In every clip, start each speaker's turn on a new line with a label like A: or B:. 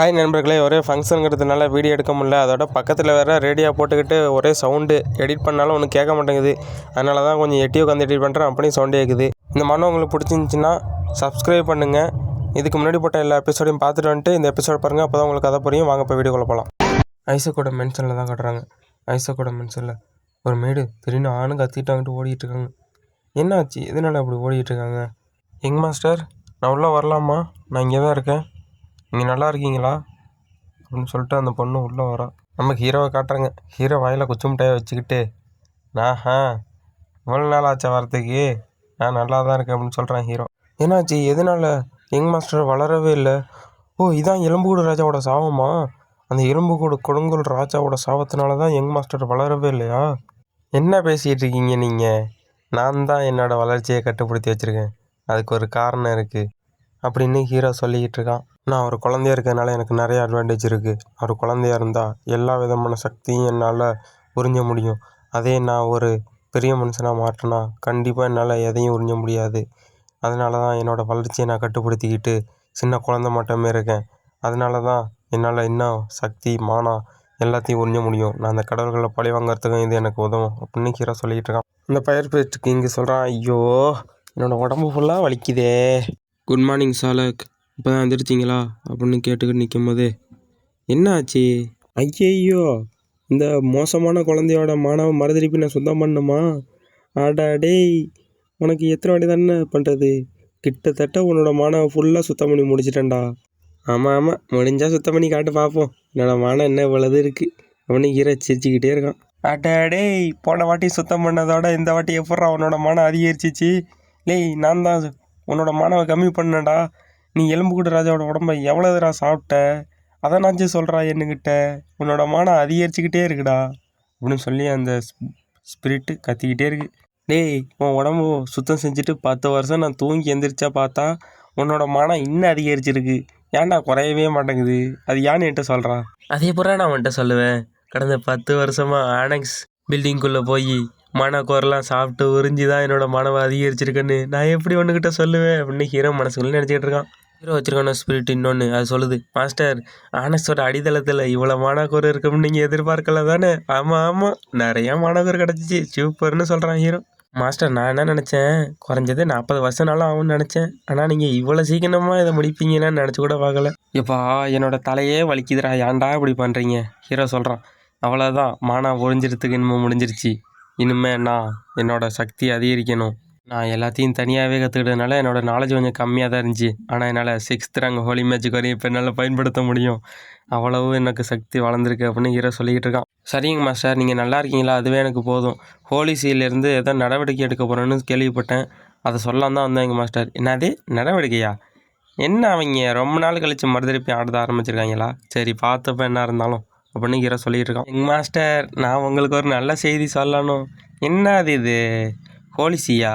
A: Hi நண்பர்களே ஒரே ஃபங்க்ஷனுங்கிறதுனால video எடுக்க முடியல. அதோட பக்கத்தில் வேறு ரேடியோ போட்டுக்கிட்டு ஒரே சவுண்டு எடிட் பண்ணாலும் ஒன்றும் கேட்க மாட்டேங்குது. அதனால தான் கொஞ்சம் எட்டி உட்காந்து எடிட் பண்ணுறேன் அப்படியும் சவுண்டே கேட்குது இந்த மனம் உங்களுக்கு பிடிச்சிருந்துச்சின்னா சப்ஸ்கிரைப் பண்ணுங்கள் இதுக்கு முன்னாடி போட்ட எல்லா எபிசோடையும் பார்த்துட்டு வந்துட்டு இந்த எபிசோட் பாருங்கள் அப்போ தான் உங்களுக்கு கதை புரியும். வாங்க இப்போ வீடியோக்குள்ள போகலாம் ஐசக்கோட மென்ஷனில் தான் கட்டுறாங்க. ஐசக்கோட மென்ஷனில் ஒரு மேடு திடீர்னு ஆணும் கத்திட்டு வாங்கிட்டு ஓடிக்கிட்டு இருக்காங்க. என்னாச்சு? எதனால அப்படி ஓடிக்கிட்டு இருக்காங்க? எங் மாஸ்டர் நான் உள்ளே வரலாமா? நான் இங்கே தான் இருக்கேன். நீங்கள் நல்லா இருக்கீங்களா? அப்படின்னு சொல்லிட்டு அந்த பொண்ணு உள்ளே வரா. நமக்கு ஹீரோவை காட்டுறாங்க. ஹீரோ வாயில் குச்சி மிட்டாயை வச்சுக்கிட்டு ஆஹா இவ்வளோ நாள் ஆச்சா வரத்துக்கு. நான் நல்லா தான் இருக்கேன் அப்படின்னு சொல்கிறேன் ஹீரோ. என்னாச்சு? எதனால? யங் மாஸ்டர் வளரவே இல்லை. ஓ இதான் எலும்புக்கூடு ராஜாவோட சாவமா அந்த எலும்புக்கூடு கொடுங்கோல் ராஜாவோட சாவத்தினால தான் யங் மாஸ்டர் வளரவே இல்லையா? என்ன பேசிகிட்டு இருக்கீங்க நீங்கள் நான் தான் என்னோடய வளர்ச்சியை கட்டுப்படுத்தி வச்சுருக்கேன். அதுக்கு ஒரு காரணம் இருக்குது அப்படின்னு ஹீரோ சொல்லிக்கிட்டு இருக்கான் நான் ஒரு குழந்தையா இருக்கிறதுனால எனக்கு நிறைய அட்வான்டேஜ் இருக்குது ஒரு குழந்தையா இருந்தால் எல்லா விதமான சக்தியும் என்னால் உறிஞ்ச முடியும். அதே நான் ஒரு பெரிய மனுஷனாக மாற்றினா கண்டிப்பாக என்னால் எதையும் உறிஞ்ச முடியாது. அதனால தான் என்னோடய வளர்ச்சியை நான் கட்டுப்படுத்திக்கிட்டு சின்ன குழந்த மட்டுமே இருக்கேன். அதனால தான் என்னால் இன்னும் சக்தி மானம் எல்லாத்தையும் உறிஞ்ச முடியும். நான் அந்த கடவுள்களை பழி வாங்குறதுக்கும் இது எனக்கு உதவும் அப்படின்னு ஹீரோ சொல்லிக்கிட்டு இருக்கான் இந்த பயிர் பேச்சுக்கு இங்கே சொல்கிறான் ஐயோ என்னோடய உடம்பு ஃபுல்லாக வலிக்குதே. குட் மார்னிங் சாலக். இப்போ தான் வந்துருச்சிங்களா அப்படின்னு கேட்டுக்கிட்டு நிற்கும் போது என்ன ஆச்சு ஐயையோ இந்த மோசமான குழந்தையோட மாணவ மறுதிருப்பி நான் சுத்தம் பண்ணுமா? ஆடா டேய் உனக்கு எத்தனை வாட்டி தானே பண்ணுறது கிட்டத்தட்ட உன்னோட மாணவ ஃபுல்லாக சுத்தம் பண்ணி முடிச்சிட்டேன்டா. ஆமாம் ஆமாம் முடிஞ்சால் சுத்தம் பண்ணி காட்டு பார்ப்போம் என்னோட மானம் என்ன இவ்வளவு இருக்குது அப்படின்னு ஈர சிரிச்சுக்கிட்டே இருக்கான். அடா டேய் போன வாட்டி சுத்தம் பண்ணதோட இந்த வாட்டி எப்பட்றா உன்னோட மனம் அதிகரிச்சிச்சு? லேய் நான் தான் உன்னோட மானவை கம்மி பண்ணேன்டா. நீ எலும்புக்கூடு ராஜாவோட உடம்ப எவ்வளோதுடா சாப்பிட்ட? அதை நாச்சு சொல்கிறா என்கிட்ட உன்னோட மானம் அதிகரிச்சுக்கிட்டே இருக்குடா. அப்படின்னு சொல்லி அந்த ஸ்பிரிட்டு கத்திக்கிட்டே இருக்கு. டேய் உன் உடம்பு சுத்தம் செஞ்சுட்டு பத்து வருஷம் நான் தூங்கி எந்திரிச்சா பார்த்தா உன்னோட மானம் இன்னும் அதிகரிச்சிருக்கு. ஏன்டா குறையவே மாட்டேங்குது? அது ஏன்னு என்கிட்ட சொல்கிறா அதே பூரா நான் உன்கிட்ட சொல்லுவேன். கடந்த பத்து வருஷமாக ஆனக்ஸ் பில்டிங்குள்ளே போய் மனக்கோரெல்லாம் சாப்பிட்டு உறிஞ்சி தான் என்னோட மனவை அதிகரிச்சிருக்குன்னு நான் எப்படி ஒன்றுக்கிட்ட சொல்லுவேன் அப்படின்னு ஹீரோ மனசுக்குள்ளே நினச்சிக்கிட்டு இருக்கான். ஹீரோ வச்சிருக்கான ஸ்பிரிட் இன்னொன்று அது சொல்லுது மாஸ்டர் ஆனஸோட அடித்தளத்தில் இவ்வளோ மானக்கோர் இருக்கும்னு நீங்கள் எதிர்பார்க்கல தானே? ஆமாம் ஆமாம் நிறையா மானக்கோர் கிடச்சிச்சு சூப்பர்னு சொல்கிறான் ஹீரோ. மாஸ்டர் நான் என்ன நினச்சேன்? குறைஞ்சது நாற்பது வருஷம் நாளும் ஆகும்னு நினச்சேன். ஆனால் நீங்கள் இவ்வளோ சீக்கிரமாக இதை முடிப்பீங்கன்னு நினச்சி கூட பார்க்கல. எப்பா என்னோட தலையே வலிக்குதுடா ஏன்டா இப்படி பண்ணுறீங்க ஹீரோ சொல்கிறான் அவ்வளோதான் மானா ஒழிஞ்சிறதுக்கு இனிமே முடிஞ்சிருச்சு. இனிமே நான் என்னோடய சக்தி அதிகரிக்கணும். நான் எல்லாத்தையும் தனியாகவே கற்றுக்கிட்டதுனால என்னோட நாலேஜ் கொஞ்சம் கம்மியாக தான் இருந்துச்சு. ஆனால் என்னால் சிக்ஸ்த் ரேங்க் ஹோலி மேட்ச்சுக்கு வரையும் இப்போ என்னால் பயன்படுத்த முடியும். அவ்வளவு எனக்கு சக்தி வளர்ந்துருக்கு அப்படின்னு ஹீரோ சொல்லிக்கிட்டு இருக்கான். சரிங்க மாஸ்டர் நீங்கள் நல்லா இருக்கீங்களா? அதுவே எனக்கு போதும். ஹோலி சீலேருந்து ஏதோ நடவடிக்கை எடுக்க போகிறேன்னு கேள்விப்பட்டேன். அதை சொல்லலாம் தான் எங்கள் மாஸ்டர் என்னது? நடவடிக்கையா? என்ன அவங்க ரொம்ப நாள் கழித்து மறுதளிப்பி ஆடத ஆரம்பிச்சிருக்காங்களா? சரி பார்த்தப்ப என்ன இருந்தாலும். அப்படின்னு ஹீரோ சொல்லிகிட்டு இருக்கான் மாஸ்டர் நான் உங்களுக்கு ஒரு நல்ல செய்தி சொல்லணும். என்ன அது இது ஹோலிசியா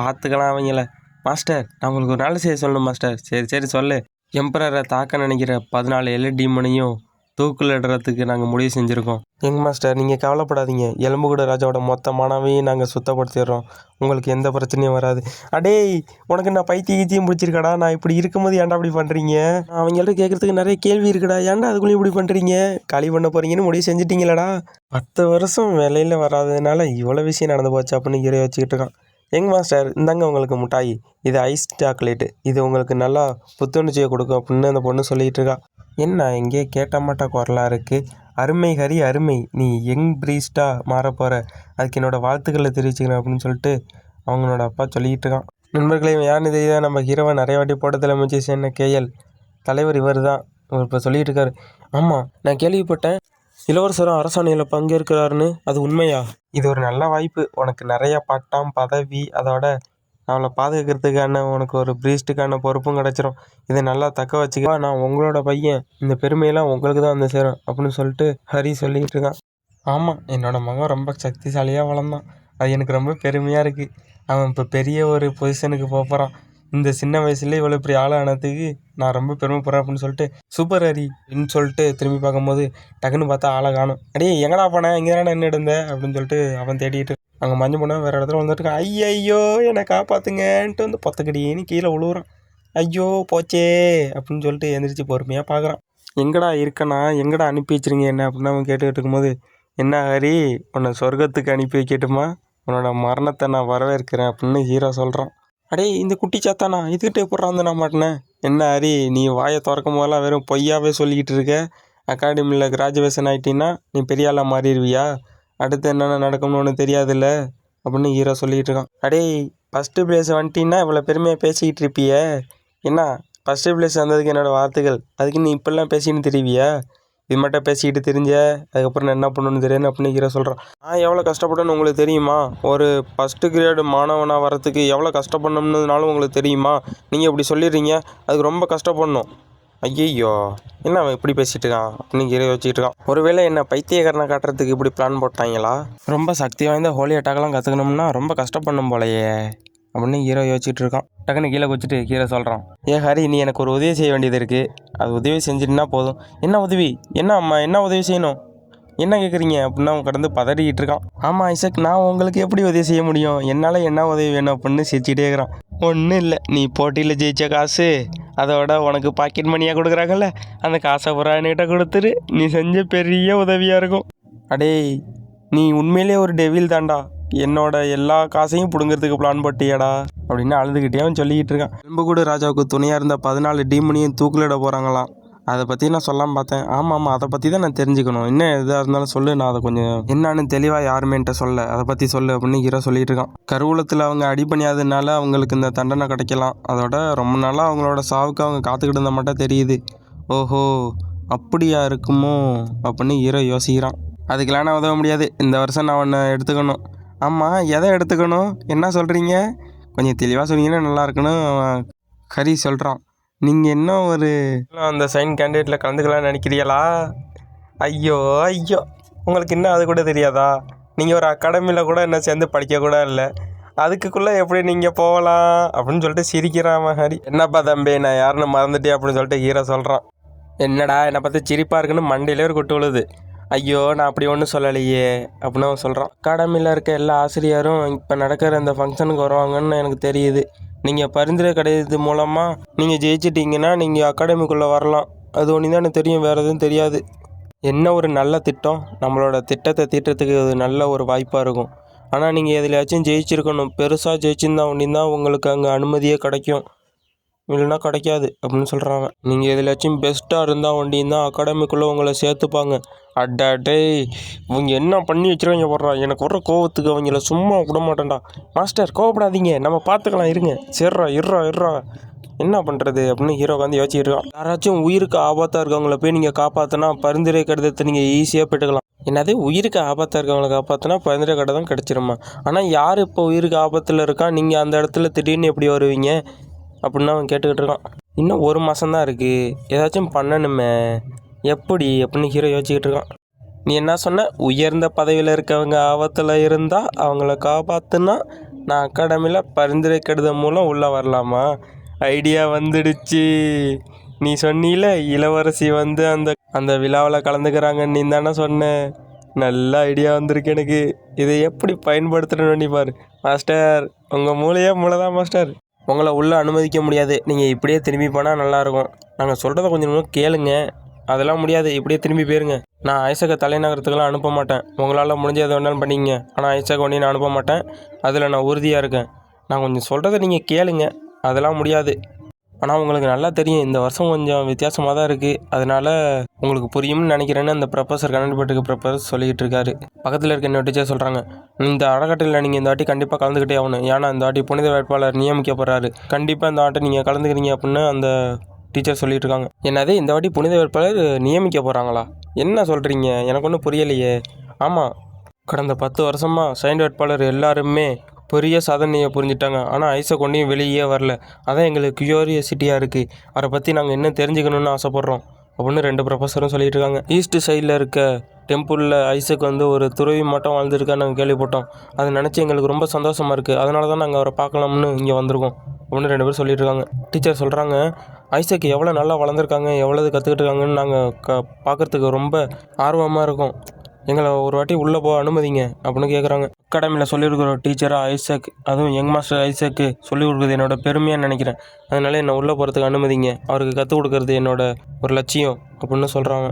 A: பார்த்துக்கலாம் அவங்கள. மாஸ்டர் நான் உங்களுக்கு ஒரு நல்ல செய்தி சொல்லணும் மாஸ்டர். சரி சரி சொல்லு. எம்பரரை தாக்க நினைக்கிற பதினாலு எல்இ டீமனையும் தூக்கில் இடுறதுக்கு நாங்கள் முடிவு செஞ்சுருக்கோம். எங்க மாஸ்டர் நீங்கள் கவலைப்படாதீங்க. எலும்புக்கூட ராஜாவோட மொத்த மனவையும் நாங்கள் சுத்தப்படுத்திடுறோம். உங்களுக்கு எந்த பிரச்சனையும் வராது. அடேய் உனக்கு நான் பைத்திய கீத்தியும் பிடிச்சிருக்கடா? நான் இப்படி இருக்கும்போது ஏன்டா இப்படி பண்ணுறீங்க அவங்கள்ட்ட கேட்குறதுக்கு நிறைய கேள்வி இருக்குடா. ஏன்டா அதுக்குள்ளேயும் இப்படி பண்ணுறீங்க களி பண்ண போகிறீங்கன்னு முடிவு செஞ்சிட்டீங்களடா. பத்து வருஷம் வேலையில் வராததுனால இவ்வளோ விஷயம் நடந்து போச்சு அப்படின்னு ஹீரோ வச்சுக்கிட்டு இருக்கான். எங்க மாஸ்டர் இந்தாங்க உங்களுக்கு மிட்டாய். இது ஐஸ் சாக்லேட்டு இது உங்களுக்கு நல்லா புத்துணர்ச்சியை கொடுக்கும் அப்படின்னு அந்த பொண்ணு சொல்லிகிட்டு இருக்கா. என்ன எங்கேயோ கேட்டமாட்ட குரலாக இருக்குது அருமை ஹரி அருமை. நீ யங் பிரீஸ்டாக மாறப்போகிற போகிற அதுக்கு என்னோட வாழ்த்துக்களை தெரிவிச்சுக்கிறேன் அப்படின்னு சொல்லிட்டு அவங்களோட அப்பா சொல்லிக்கிட்டு இருக்கான். நண்பர்களே இவன் யாருன்னு தெரியுதா நம்ம ஹீரோவை நிறைய வாட்டி போட்டதில் முடிச்சு என்ன கேஎல். தலைவர் இவர் தான். இவர் இப்போ சொல்லிகிட்டு இருக்காரு. ஆமாம் நான் கேள்விப்பட்டேன். இளவரசரும் அரசாணையில் பங்கேற்கிறாருன்னு. அது உண்மையா? இது ஒரு நல்ல வாய்ப்பு. உனக்கு நிறைய பட்டம் பதவி அதோட அவளை பாதுகாக்கிறதுக்கான உனக்கு ஒரு ப்ரீஸ்ட்டுக்கான பொறுப்பும் கிடச்சிரும். இதை நல்லா தக்க வச்சுக்க. நான் உங்களோட பையன். இந்த பெருமையெல்லாம் உங்களுக்கு தான் வந்து சேரும் அப்படின்னு சொல்லிட்டு ஹரி சொல்லிக்கிட்டு இருக்கான் ஆமாம் என்னோட மகன் ரொம்ப சக்திசாலியாக வளர்ந்தான். அது எனக்கு ரொம்ப பெருமையாக இருக்குது அவன் இப்போ பெரிய ஒரு பொசிஷனுக்கு போக போகிறான் இந்த சின்ன வயசுலேயே இவ்வளோ இப்படி ஆளானதுக்கு நான் ரொம்ப பெருமைப்படுறேன் அப்படின்னு சொல்லிட்டு சூப்பர் ஹரி அப்படின்னு சொல்லிட்டு திரும்பி பார்க்கும்போது டக்குன்னு பார்த்தா ஆளை காணும். அடே எங்கடா போனேன் இங்கே தானே என்ன இருந்த? அப்படின்னு சொல்லிட்டு அவன் தேடிட்டு அங்கே மஞ்சள் பொண்ணு வேறு இடத்துல வந்துட்டு ஐயையோ என்னை காப்பாற்றுங்கன்ட்டு வந்து பொத்தக்கடின்னு கீழே விழுவுறான் ஐயோ போச்சே அப்படின்னு சொல்லிட்டு எந்திரிச்சு பொறுமையாக பார்க்குறான் எங்கடா இருக்கண்ணா எங்கடா அனுப்பி வச்சிருங்க என்ன? அப்படின்னு அவன் கேட்டுக்கிட்டு இருக்கும்போது என்ன ஹரி உன்னை சொர்க்கத்துக்கு அனுப்பி வைக்கட்டுமா? உன்னோட மரணத்தை நான் வரவேற்கிறேன் அப்படின்னு ஹீரோ சொல்கிறான் அடே இந்த குட்டி சாத்தானா? இதுக்கிட்ட எப்படி வந்து நான் மாட்டினேன் என்ன ஹரி நீ வாயை திறக்கும் போதெல்லாம் வெறும் பொய்யாவே சொல்லிக்கிட்டு இருக்க? அகாடமியில் கிராஜுவேஷன் ஆகிட்டீங்கன்னா நீ பெரிய ஆளாக மாறிடுவியா? அடுத்து என்னென்ன நடக்கும்னு ஒன்று தெரியாதுல்ல? அப்படின்னு ஹீரோ சொல்லிக்கிட்டு இருக்கான். அடே ஃபஸ்ட்டு பிளேஸ் வந்துட்டின்னா இவ்வளோ பெருமையாக பேசிக்கிட்டு இருப்பியே. என்ன? ஃபஸ்ட்டு பிளேஸ் வந்ததுக்கு என்னோடய வார்த்தைகள் அதுக்கு நீ இப்படிலாம் பேசின்னு தெரிவியா? இது மட்டும் பேசிக்கிட்டு தெரிஞ்ச அதுக்கப்புறம் நான் என்ன பண்ணணும்னு தெரியாது அப்படின்னு ஹீரோ சொல்கிறான் நான் எவ்வளோ கஷ்டப்பட்டேன்னு உங்களுக்கு தெரியுமா? ஒரு ஃபஸ்ட்டு கிரேடு மாணவனாக வரத்துக்கு எவ்வளோ கஷ்டப்படணும்னாலும் உங்களுக்கு தெரியுமா? நீங்கள் இப்படி சொல்லிடுறீங்க. அதுக்கு ரொம்ப கஷ்டப்படணும். ஐயையோ என்ன அவன் இப்படி பேசிட்டு இருக்கான்? அப்படின்னு ஹீரோ வச்சுக்கிட்டு இருக்கான். ஒருவேளை என்ன பைத்தியக்காரனை காட்டுறதுக்கு இப்படி பிளான் போட்டாங்களா? ரொம்ப சக்தி வாய்ந்த ஹோலி அட்டாக்லாம் கற்றுக்கணும்னா ரொம்ப கஷ்டப்படணும் போலயே அப்படின்னு ஹீரோ யோசிச்சுட்டு இருக்கான். டக்குன்னு கீழே குச்சிட்டு ஹீரோ சொல்கிறான் ஏ ஹரி நீ எனக்கு ஒரு உதவி செய்ய வேண்டியது இருக்குது அது உதவி செஞ்சிட்டுனா போதும். என்ன உதவி? என்ன அம்மா? என்ன உதவி செய்யணும்? என்ன கேட்குறீங்க அப்படின்னு அவன் கடந்து பதறிக்கிட்டு இருக்கான். ஆமாம் ஐசக் நான் உங்களுக்கு எப்படி உதவி செய்ய முடியும்? என்னால் என்ன உதவி வேணும் அப்படின்னு சிரிச்சுட்டே இருக்கிறான். ஒன்றும் இல்லை நீ போட்டியில் ஜெயிச்ச காசு அதோட உனக்கு பாக்கெட் மணியாக கொடுக்குறாங்கல்ல அந்த காசை பூரா என்கிட்ட கொடுத்துரு நீ செஞ்ச பெரிய உதவியாக இருக்கும். அடேய் நீ உண்மையிலே ஒரு டெவில் தான்டா. என்னோட எல்லா காசையும் பிடுங்கிறதுக்கு பிளான் போட்டியாடா அப்படின்னு அழுதுகிட்டே அவன் சொல்லிக்கிட்டு இருக்கான். கூட ராஜாவுக்கு துணையாக இருந்த பதினாலு டீமனையும் தூக்கிலிட போகிறாங்களாம் அதை பற்றி நான் சொல்லாமல் பார்த்தேன் ஆமாம் ஆமாம் அதை பற்றி தான் நான் தெரிஞ்சுக்கணும். என்ன எதாக இருந்தாலும் சொல்லு நான் அதை கொஞ்சம் என்னான்னு தெளிவாக யாருமே என்கிட்ட சொல்ல. அதை பற்றி சொல்லு அப்படின்னு ஹீரோ சொல்லிட்டு இருக்கான். கருவூலத்தில் அவங்க அடி பண்ணியாததுனால அவங்களுக்கு இந்த தண்டனை கிடைக்கலாம். அதோட ரொம்ப நாளாக அவங்களோட சாவுக்கு அவங்க காத்துக்கிட்டு இருந்த மட்டும் தெரியுது. ஓஹோ அப்படியா இருக்குமோ அப்படின்னு ஹீரோ யோசிக்கிறான். அதுக்கெல்லாம் நான் உதவ முடியாது. இந்த வருஷம் நான் ஒன்று எடுத்துக்கணும். ஆமாம் எதை எடுத்துக்கணும்? என்ன சொல்கிறீங்க கொஞ்சம் தெளிவாக சொன்னீங்கன்னா நல்லா இருக்குன்னு அவன் ஹரி சொல்கிறான் நீங்கள் என்ன ஒரு அந்த சைன் கேண்டிடேட்டில் கலந்துக்கலாம்னு நினைக்கிறீங்களா? ஐயோ ஐயோ. உங்களுக்கு இன்னும் அது கூட தெரியாதா? நீங்கள் ஒரு அகாடமியில் கூட என்ன சேர்ந்து படிக்க கூட இல்லை. அதுக்குள்ளே எப்படி நீங்கள் போகலாம்? அப்படின்னு சொல்லிட்டு சிரிக்கிறான் அவன் ஹரி என்னப்பா தம்பி நான் யாருன்னு மறந்துட்டே அப்படின்னு சொல்லிட்டு ஹீரோ சொல்கிறான் என்னடா என்னை பார்த்து சிரிப்பாக இருக்குன்னு மண்டையிலே ஒரு கொட்டு விழுது. ஐயோ நான் அப்படி ஒன்றும் சொல்லலையே அப்படின்னு அவன் சொல்கிறான் அகாடமியில் இருக்க எல்லா ஆசிரியரும் இப்போ நடக்கிற இந்த ஃபங்க்ஷனுக்கு வருவாங்கன்னு எனக்கு தெரியுது. நீங்கள் பரிந்துரை கிடையாது மூலமாக நீங்கள் ஜெயிச்சிட்டிங்கன்னா நீங்கள் அகாடமிக்குள்ளே வரலாம். அது ஒன்று தான் எனக்கு தெரியும் வேறு எதுவும் தெரியாது. என்ன ஒரு நல்ல திட்டம்? நம்மளோட திட்டத்தை தீட்டுறதுக்கு அது நல்ல ஒரு வாய்ப்பாக இருக்கும். ஆனால் நீங்கள் எதுலையாச்சும் ஜெயிச்சிருக்கணும். பெருசாக ஜெயிச்சிருந்தா ஒன்று தான் உங்களுக்கு அங்கே அனுமதியே கிடைக்கும். இல்லைன்னா கிடைக்காது அப்படின்னு சொல்கிறாங்க நீங்கள் எதுலாச்சும் பெஸ்ட்டாக இருந்தால் ஒண்டியும் தான் அகாடமிக்குள்ளே உங்களை சேர்த்துப்பாங்க. அடாடே இவங்க என்ன பண்ணி வச்சுருவாங்க போடுறா எனக்கு வர்ற கோவத்துக்கு அவங்கள சும்மா விட மாட்டேன்டா. மாஸ்டர் கோவப்படாதீங்க. நம்ம பார்த்துக்கலாம் இருங்க. சரிடா இருறா இருறா. என்ன பண்ணுறது அப்படின்னு ஹீரோ உட்காந்து யோசிச்சிருக்கான் யாராச்சும் உயிருக்கு ஆபத்தாக இருக்கவங்கள போய் நீங்கள் காப்பாற்றினா பரிந்துரை கடிதத்தை நீங்கள் ஈஸியாக பெற்றுக்கலாம். என்னது? உயிருக்கு ஆபத்தாக இருக்கவங்கள காப்பாற்றினா பரிந்துரை கடிதம் கிடச்சிருமா? ஆனால் யார் இப்போ உயிருக்கு ஆபத்தில் இருக்கா? நீங்கள் அந்த இடத்துல திடீர்னு எப்படி வருவீங்க? அப்படின்னு அவன் கேட்டுக்கிட்டு இருக்கான். இன்னும் ஒரு மாதம்தான் இருக்குது ஏதாச்சும் பண்ணணுமே. எப்படி அப்படின்னு ஹீரோ யோசிச்சுக்கிட்டு இருக்கான். நீ என்ன சொன்ன? உயர்ந்த பதவியில் இருக்கவங்க ஆபத்தில் இருந்தால் அவங்கள காப்பாற்றுனா நான் அகாடமியில் பரிந்துரை கெடுதல் மூலம் உள்ளே வரலாமா? ஐடியா வந்துடுச்சு. நீ சொன்னீல இளவரசி வந்து அந்த அந்த விழாவில் கலந்துக்கிறாங்க நீ தானே சொன்ன. நல்ல ஐடியா வந்திருக்கு எனக்கு. இதை எப்படி பயன்படுத்தணும்னு பாரு. மாஸ்டர் உங்கள் மூளையே மூளை தான் மாஸ்டர். உங்களை உள்ளே அனுமதிக்க முடியாது. நீங்கள் இப்படியே திரும்பி போனால் நல்லாயிருக்கும். நாங்கள் சொல்கிறத கொஞ்சம் கொஞ்சம் கேளுங்க. அதெல்லாம் முடியாது. இப்படியே திரும்பி போயிருங்க. நான் ஐசக்கை தலைநகரத்துக்கெல்லாம் அனுப்ப மாட்டேன். உங்களால் முடிஞ்ச எதை வேணாலும் பண்ணிங்க ஆனால் ஐசக் ஒன்றையும் நான் அனுப்ப மாட்டேன். அதில் நான் உறுதியாக இருக்கேன். நான் கொஞ்சம் சொல்கிறத நீங்கள் கேளுங்க. அதெல்லாம் முடியாது. ஆனால் உங்களுக்கு நல்லா தெரியும். இந்த வருஷம் கொஞ்சம் வித்தியாசமாக தான் இருக்குது அதனால் உங்களுக்கு புரியும்னு நினைக்கிறேன்னு அந்த ப்ரொஃபஸர் கண்ணன்பட்டுக்கு ப்ரொஃபஸர் சொல்லிக்கிட்டு இருக்காரு. பக்கத்தில் இருக்க என்ன டீச்சர் சொல்கிறாங்க இந்த அறக்கட்டளையில் நீங்கள் இந்த வாட்டி கண்டிப்பாக கலந்துக்கிட்டே ஆகணும். ஏன்னா இந்த வாட்டி புனித வேட்பாளர் நியமிக்கப்படுறாரு கண்டிப்பாக இந்த வாட்டி நீங்கள் கலந்துக்கிறீங்க அப்படின்னு அந்த டீச்சர் சொல்லிட்டு இருக்காங்க. என்னது இந்த வாட்டி புனித வேட்பாளர் நியமிக்க போகிறாங்களா என்ன சொல்கிறீங்க எனக்கு ஒன்றும் புரியலையே. ஆமாம் கடந்த பத்து வருஷமாக சைன் வேட்பாளர் எல்லாருமே பெரிய சாதனையை புரிஞ்சிட்டாங்க. ஆனால் ஐசை கொண்டையும் வெளியே வரல. அதான் எங்களுக்கு கியூரியாசிட்டியாக இருக்குது அவரை பற்றி நாங்கள் என்ன தெரிஞ்சுக்கணும்னு ஆசைப்பட்றோம் அப்படின்னு ரெண்டு ப்ரொஃபஸரும் சொல்லிட்டு இருக்காங்க. ஈஸ்ட் சைடில் இருக்க டெம்பிளில் ஐசக் வந்து ஒரு துறவி மட்டும் வாழ்ந்துருக்கான்னு நாங்கள் கேள்விப்பட்டோம். அதை நினச்சி எங்களுக்கு ரொம்ப சந்தோஷமாக இருக்குது அதனால தான் நாங்கள் அவரை பார்க்கலாம்னு இங்கே வந்திருக்கோம் அப்படின்னு ரெண்டு பேரும் சொல்லிட்டு இருக்காங்க. டீச்சர் சொல்கிறாங்க ஐசக் எவ்வளோ நல்லா வளர்ந்துருக்காங்க எவ்வளோ கற்றுக்கிட்டு இருக்காங்கன்னு நாங்கள் க பார்க்குறதுக்கு ரொம்ப ஆர்வமாக இருக்கும். எங்களை ஒரு வாட்டி உள்ளே போக அனுமதிங்க அப்படின்னு கேட்குறாங்க. அகாடமியில் சொல்லிக் கொடுக்குற டீச்சராக ஐசக்? அதுவும் யங் மாஸ்டர் ஐசக்கு சொல்லிக் கொடுக்குறது என்னோட பெருமையாக நினைக்கிறேன். அதனால என்னை உள்ளே போகிறதுக்கு அனுமதிங்க. அவருக்கு கற்றுக் கொடுக்கறது என்னோட ஒரு லட்சியம் அப்படின்னு சொல்கிறாங்க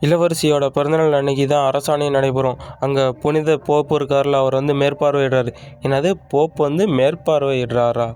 A: இளவரசியோட பிறந்தநாள் அன்னைக்கு தான் அரசாணை நடைபெறும். அங்கே புனித போப்பு இருக்கார்ல அவர் வந்து மேற்பார்வையிடுறாரு. என்னது? போப் வந்து மேற்பார்வையிடுறாரா?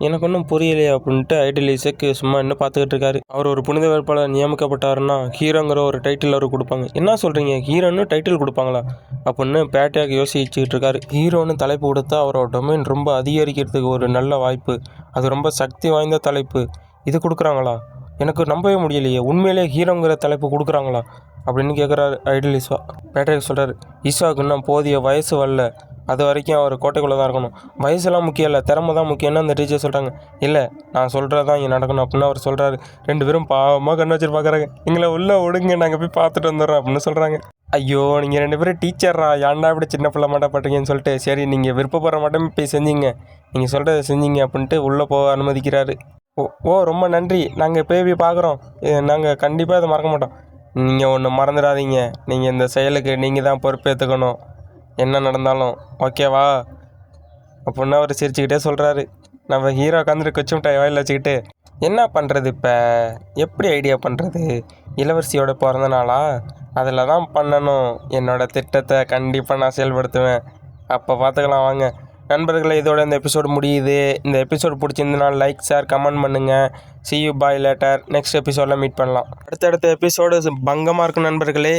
A: எனக்கு ஒன்றும் புரியலையே அப்படின்ட்டு ஐடியல் இசைக்கு சும்மா என்ன பார்த்துக்கிட்டு இருக்காரு. அவர் ஒரு புனித வேட்பாளர் நியமிக்கப்பட்டாருன்னா ஹீரோங்கிற ஒரு டைட்டில் அவர் கொடுப்பாங்க. என்ன சொல்கிறீங்க ஹீரோன்னு டைட்டில் கொடுப்பாங்களா? அப்படின்னு பேட்டையாக யோசிச்சுக்கிட்டு இருக்காரு. ஹீரோன்னு தலைப்பு கொடுத்தா அவரோட டொமைன் ரொம்ப அதிகரிக்கிறதுக்கு ஒரு நல்ல வாய்ப்பு. அது ரொம்ப சக்தி வாய்ந்த தலைப்பு. இது கொடுக்குறாங்களா? எனக்கு நம்பவே முடியலையே. உண்மையிலே ஹீரோங்கிற தலைப்பு கொடுக்குறாங்களா? அப்படின்னு கேட்குறாரு ஐடில் ஈஸ்வா பேட்ரிக் சொல்கிறாரு ஈஸ்வாவுக்கு இன்னும் போதிய வயசு வரல. அது வரைக்கும் அவர் கோட்டைக்குள்ளே தான் இருக்கணும். வயசுலாம் முக்கியம் இல்லை திறமை தான் முக்கியம்னு அந்த டீச்சர் சொல்கிறாங்க இல்லை நான் சொல்கிறது தான் இங்கே நடக்கணும் அப்படின்னு அவர் சொல்கிறாரு ரெண்டு பேரும் பாவமாக கண்ணு வச்சு பார்க்குறாங்க எங்களை உள்ளே விடுங்க நாங்கள் போய் பார்த்துட்டு வந்துடுறோம் அப்படின்னு சொல்கிறாங்க ஐயோ நீங்கள் ரெண்டு பேரும் டீச்சர்ரா ஏன்டா இப்படி சின்ன பிள்ளை மாட்டா பட்டீங்கன்னு சொல்லிட்டு சரி நீங்கள் விருப்பப்படுற மட்டும் போய் செஞ்சீங்க. நீங்கள் சொல்கிறத செஞ்சீங்க அப்படின்ட்டு உள்ளே போக அனுமதிக்கிறாரு. ஓ ஓ ரொம்ப நன்றி. நாங்கள் போய் பார்க்குறோம். நாங்கள் கண்டிப்பாக அதை மறக்க மாட்டோம். நீங்கள் ஒன்று மறந்துடாதீங்க. நீங்கள் இந்த செயலுக்கு நீங்கள் தான் பொறுப்பேற்றுக்கணும் என்ன நடந்தாலும் ஓகேவா அப்புடின்னு அவர் சிரிச்சுக்கிட்டே சொல்கிறாரு நம்ம ஹீரோ உட்காந்துட்டு கொச்சுமிட்டாய் வாயில் வச்சுக்கிட்டு. என்ன பண்ணுறது இப்போ? எப்படி ஐடியா பண்ணுறது இளவரசியோட பிறந்த நாளா? அதில் தான் பண்ணணும். என்னோடய திட்டத்தை கண்டிப்பாக நான் செயல்படுத்துவேன். அப்போ பார்த்துக்கலாம் வாங்க. நண்பர்களை இதோட இந்த எபிசோடு முடியுது. இந்த எபிசோடு பிடிச்சிருந்தனா லைக் ஷேர் கமெண்ட் பண்ணுங்கள் see you bye later next எபிசோடில் மீட் பண்ணலாம். அடுத்தடுத்த எபிசோடு பங்கமாக இருக்கும் நண்பர்களே.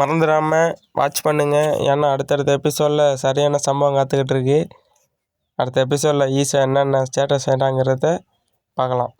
A: மறந்துடாமல் வாட்ச் பண்ணுங்கள் ஏன்னா அடுத்தடுத்த எபிசோடில் சரியான சம்பவம் காத்துக்கிட்டு இருக்கு. அடுத்த எபிசோடில் ஈஸியாக என்னென்ன ஸ்டேட்டஸ் வேண்டாங்கிறத பார்க்கலாம்.